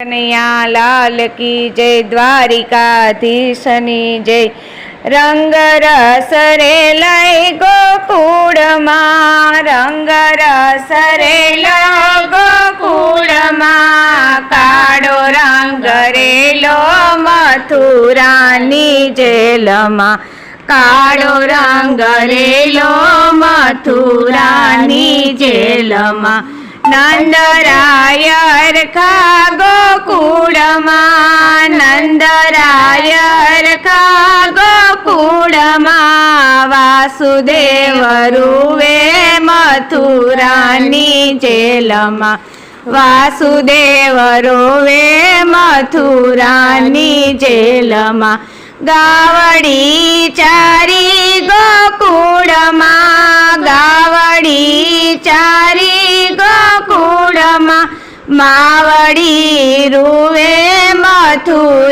કનૈયા લાલ કી જય દ્વારિકાધીશની જય રંગ રસ રે લઈ ગોકુળમાં રંગ રસ રે ગોકુળમાં કાળો રંગ રેલો મથુરાની જેલમાં કાળો રંગ રેલો મથુરાની જેલમાં નંદરાયર ખા ગોકુળમાં નંદરાયર ખા ગોકુળમાં વાસુદેવ રૂવે મથુરાની જેલમાં. વાસુદેવ રોવે મથુરાની જેલમાં. ગાવડી ચારી ગોકુળમાં ગાવડી ચારી ગોકુળમાં માવડી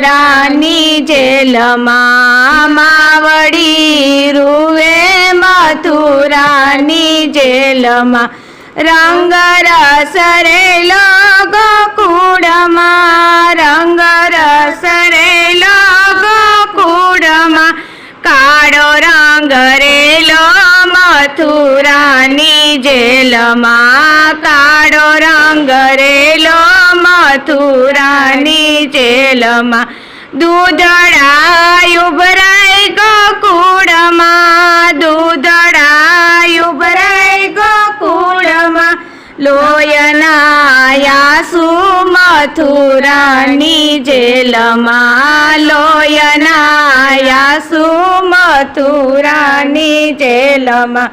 મથુરાની જેલમાં માવડી રૂવે મથુરાની જેલમાં રંગ રસ રેલો ગોકુળમાં મથુરાની જેલમાં કાળો રંગ રેલો. મથુરાની જેલમાં દૂધળા ઉભરાય ગોકુળમાં. ગો ઉભરાય ગોકુળમાં. લોયનાયાસુ મથુરાની જેલમાં? લોયનાયાસુ મથુરાની જેલમાં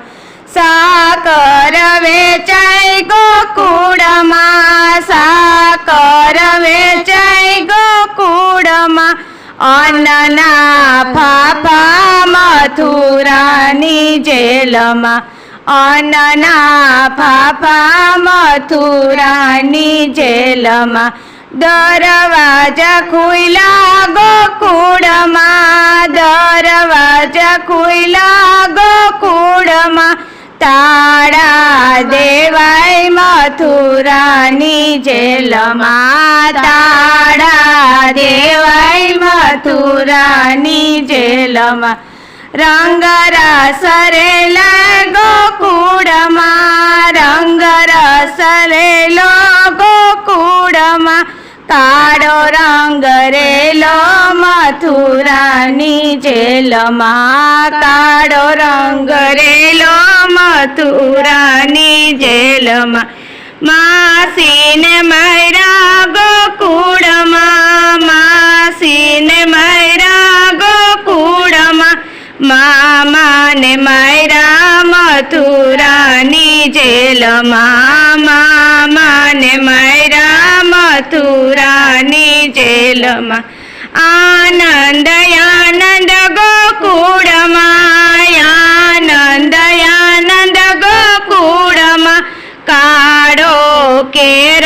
સાકર વેચાય ગોકુળમાં, સાકર વેચાય ગોકુળમાં અન્નના ફાફા મથુરાની જેલમાં, અનના ફાફા મથુરાની જેલમાં દરવાજા ખુલ્લા ગોકુળમાં, દરવાજા ખુલ્લા ગોકુળમાં, તાળા દેવાય મથુરાની જેલમાં, તાળા દેવાય મથુરાની જેલમાં રંગરા રેલો ગોકુળમાં રંગરા રેલો ગોકુળમાં કાળો રંગ રેલો મથુરાની જેલમાં કાળો રંગ રેલો મથુરાની જેલમાં માસીને મૈરા ગોકુળમાં માસીને મૈરા ગોકુળમાં મામાને માયરા મથુરાની જેલમાં મામાને મૈરા જેલમાં આનંદ આનંદ ગોકુળમાં આનંદ આનંદ ગોકુળમાં કાળો કેર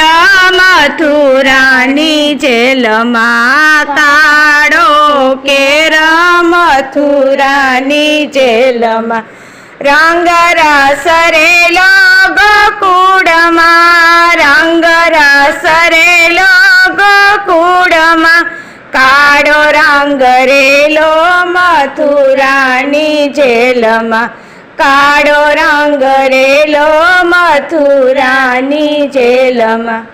મથુરાની જેલમાં કાળો કેર મથુરાની જેલમાં રંગ રસ રેલો ગોકુળમાં રંગ રસ કાળો રંગ રેલો મથુરાની જેલમાં કાળો રંગરેલો મથુરાની જેલમાં.